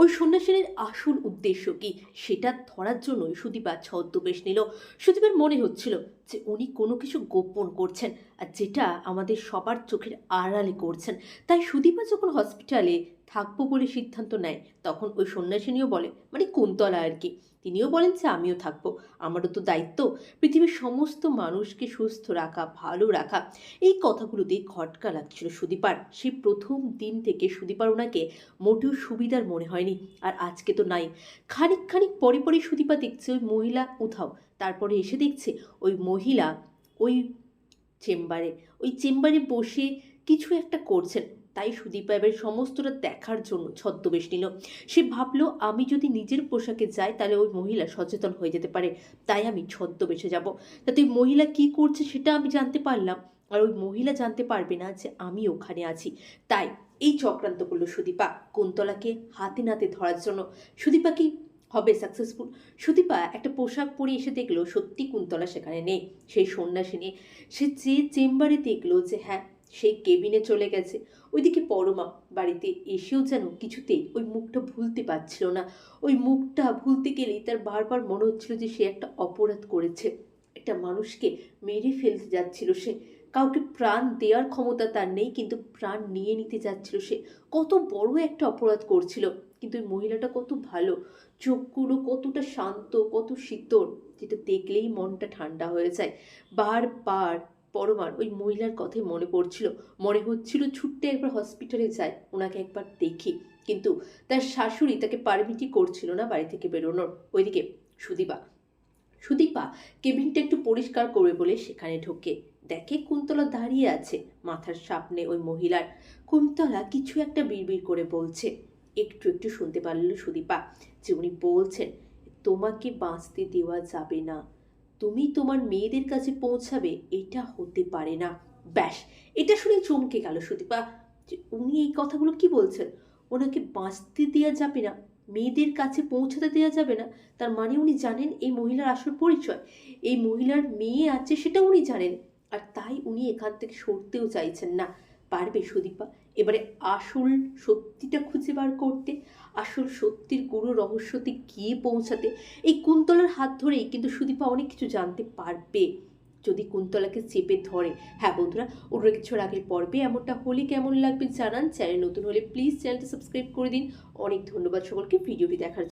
ওই সন্ন্যাসীর আসল উদ্দেশ্য কি? সেটা ধরার জন্যই সুদীপা ছদ্মবেশ নিল। সুদীপের মনে হচ্ছিল যে উনি কোনো কিছু গোপন করছেন আর যেটা আমাদের সবার চোখের আড়ালে করছেন। তাই সুদীপা যখন হসপিটালে থাকব বলে সিদ্ধান্ত নেয়। তখন ওই সন্ন্যাসিনীও বলে মানে কুন্তলা আর কি? তিনিও বলেন যে, আমিও থাকব। আমারও তো দায়িত্ব। পৃথিবীর সমস্ত মানুষকে সুস্থ রাখা, ভালো রাখা, এই কথাগুলোতে খটকা লাগছিল সুদীপার। সেই প্রথম দিন থেকে সুদীপার ওনাকে মোটেও সুবিধার মনে হয়নি। আর আজকে তো নাই। খানিক খানিক পরে পরে সুদীপা দেখছে ওই মহিলা উধাও। তারপরে এসে দেখছে ওই মহিলা ওই চেম্বারে ওই চেম্বারে বসে কিছু একটা করছেন। তাই সুদীপা এবার সমস্তটা দেখার জন্য ছদ্মবেশ নিল। সে ভাবলো, আমি যদি নিজের পোশাকে যাই, তাহলে ওই মহিলা সচেতন হয়ে যেতে পারে। তাই আমি ছদ্মবেশে যাব। তাতে ওই মহিলা কি করছে সেটা আমি জানতে পারলাম। আর ওই মহিলা জানতে পারবে না যে আমি ওখানে আছি। তাই এই চক্রান্ত করল সুদীপা কুন্তলাকে হাতে নাতে ধরার জন্য। সুদীপা কি হবে সাকসেসফুল সুদীপা একটা পোশাক পরে এসে দেখল, সত্যি কুন্তলা সেখানে নেই। সেই সন্ন্যাসিনী সে যে চেম্বারে দেখল যে হ্যাঁ সেই কেবিনে চলে গেছে। ওইদিকে পরমা বাড়িতে এসেও যেন কিছুতেই ওই মুখটা ভুলতে পারছিল না। ওই মুখটা ভুলতে গেলেই তার বারবার মনে হচ্ছিল যে সে একটা অপরাধ করেছে। একটা মানুষকে মেরে ফেলতে যাচ্ছিল সে। কাউকে প্রাণ দেওয়ার ক্ষমতা তার নেই, কিন্তু প্রাণ নিয়ে নিতে যাচ্ছিল সে। কত বড় একটা অপরাধ করছিল। কিন্তু ওই মহিলাটা কত ভালো। চোখগুলো কতটা শান্ত, কত শীতল, যেটা দেখলেই মনটা ঠান্ডা হয়ে যায়। বারবার পরমার ওই মহিলার কথাই মনে পড়ছিল। মনে হচ্ছিল ছুটতে একবার হসপিটালে যায় ওনাকে একবার দেখি। কিন্তু তার শাশুড়ি তাকে পারমিটই করছিল না বাড়ি থেকে বেরোনোর। ওইদিকে সুদীপা সুদীপা কেবিনটা একটু পরিষ্কার করবে বলে সেখানে ঢোকে। দেখে কুন্তলা দাঁড়িয়ে আছে মাথার সামনে ওই মহিলার। কুন্তলা কিছু একটা বিড়বিড় করে বলছে। একটু একটু শুনতে পারল সুদীপা যে উনি বলছেন, তোমাকে বাঁচতে দেওয়া যাবে না। তুমি তোমার মেয়েদের কাছে পৌঁছাবে, এটা হতে পারে না। ব্যাস, এটা শুনে চমকে গেল সুদীপা। যে উনি এই কথাগুলো কি বলছেন? ওনাকে বাঁচতে দেওয়া যাবে না, মেয়েদের কাছে পৌঁছাতে দেওয়া যাবে না, তার মানে উনি জানেন এই মহিলার আসল পরিচয়। এই মহিলার মেয়ে আছে সেটা উনি জানেন, আর তাই উনি এখান থেকে সরতেও চাইছেন না। পারবে সুদীপা। এবারে আসল সত্যিটা খুঁজে বার করতে, আসল সত্যির গুরু রহস্যতে গিয়ে পৌঁছাতে, এই কুন্তলার হাত ধরেই কিন্তু সুদীপা অনেক কিছু জানতে পারবে। যদি কুন্তলাকে চেপে ধরে হ্যাঁ বন্ধুরা, অন্য কিছুর আগের পর্বে এমনটা হলে কেমন লাগবে জানান। চ্যানেল নতুন হলে প্লিজ চ্যানেলটা সাবস্ক্রাইব করে দিন। অনেক ধন্যবাদ সকলকে। ভিডিওটি দেখার।